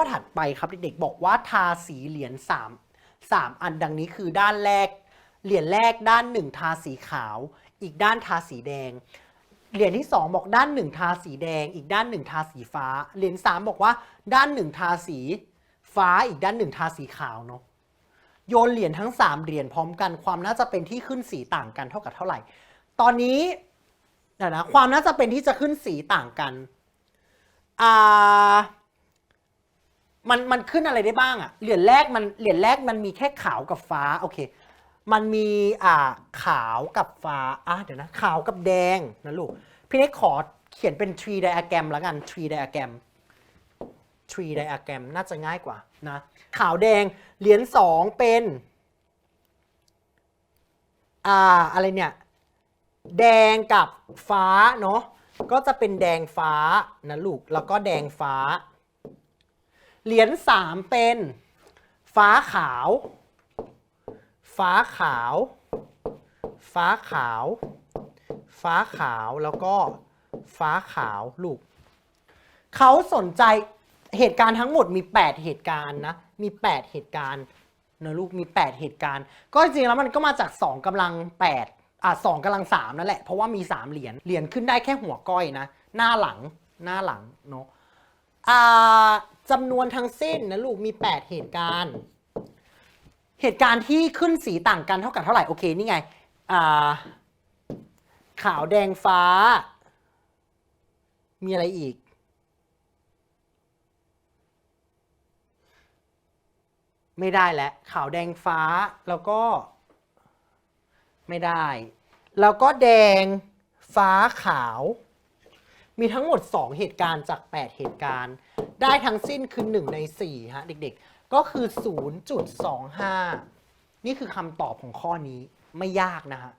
อถัดไปครับเด็กๆบอกว่าทาสีเหรียญสามสามอันดังนี้คือด้านแรก เหรียญแรกด้านหนึ่งทาสีขาว อีกด้านทาสีแดง เหรียญที่สองบอกด้านหนึ่งทาสีแดง อีกด้านหนึ่งทาสีฟ้า เหรียญสามบอกว่าด้านหนึ่งทาสีฟ้าอีกด้านหนึ่งทาสีขาวเนาะโยนเหรียญทั้งสามเหรียญพร้อมกันความน่าจะเป็นที่ขึ้นสีต่างกันเท่ากับเท่าไหร่ ตอนนี้เดี๋ยวนะความน่าจะเป็นที่จะขึ้นสีต่างกันอ่า มันมันขึ้นอะไรได้บ้างอะเหรียญแรกมันเหรียญแรกมันมีแค่ขาวกับฟ้าโอเค มันมีอ่าขาวกับฟ้าอะเดี๋ยวนะขาวกับแดงนะลูกพี่เน็กขอเขียนเป็น tree diagram แล้วกัน tree diagram tree diagram น่าจะง่ายกว่านะขาวแดงเหรียญสองเป็นอ่าอะไรเนี่ยแดงกับฟ้าเนาะก็จะเป็นแดงฟ้านะลูกแล้วก็แดงฟ้า เหรียญสามเป็นฟ้าขาว ฟ้าขาว ฟ้าขาว ฟ้าขาวแล้วก็ฟ้าขาวลูกเขาสนใจเหตุการณ์ทั้งหมดมี 8 เหตุการณ์นะ มี 8 เหตุการณ์นะลูกมี 8 เหตุการณ์ ก็จริงๆแล้วมันก็มาจาก 2กำลัง 8 อะ2กำลัง 3 นั่นแหละ เพราะว่ามี 3 เหรียญ เหรียญขึ้นได้แค่หัวก้อยนะ หน้าหลัง หน้าหลังเนาะอ่า จำนวนทั้งสิ้นนะลูกมี 8 เหตุการณ์ เหตุการณ์ที่ขึ้นสีต่างกันเท่ากับเท่าไหร่ โอเค นี่ไงขาวแดงฟ้า มีอะไรอีก ไม่ได้แล้วขาวแดงฟ้าแล้วก็ ไม่ได้ แล้วก็แดงฟ้าขาว มีทั้งหมด 2 เหตุการณ์จาก 8 เหตุการณ์ ได้ทั้งสิ้นคือ 1 ใน4ฮะเด็กๆ ก็คือ 0.25 นี่คือคำตอบของข้อนี้ไม่ยากนะฮะ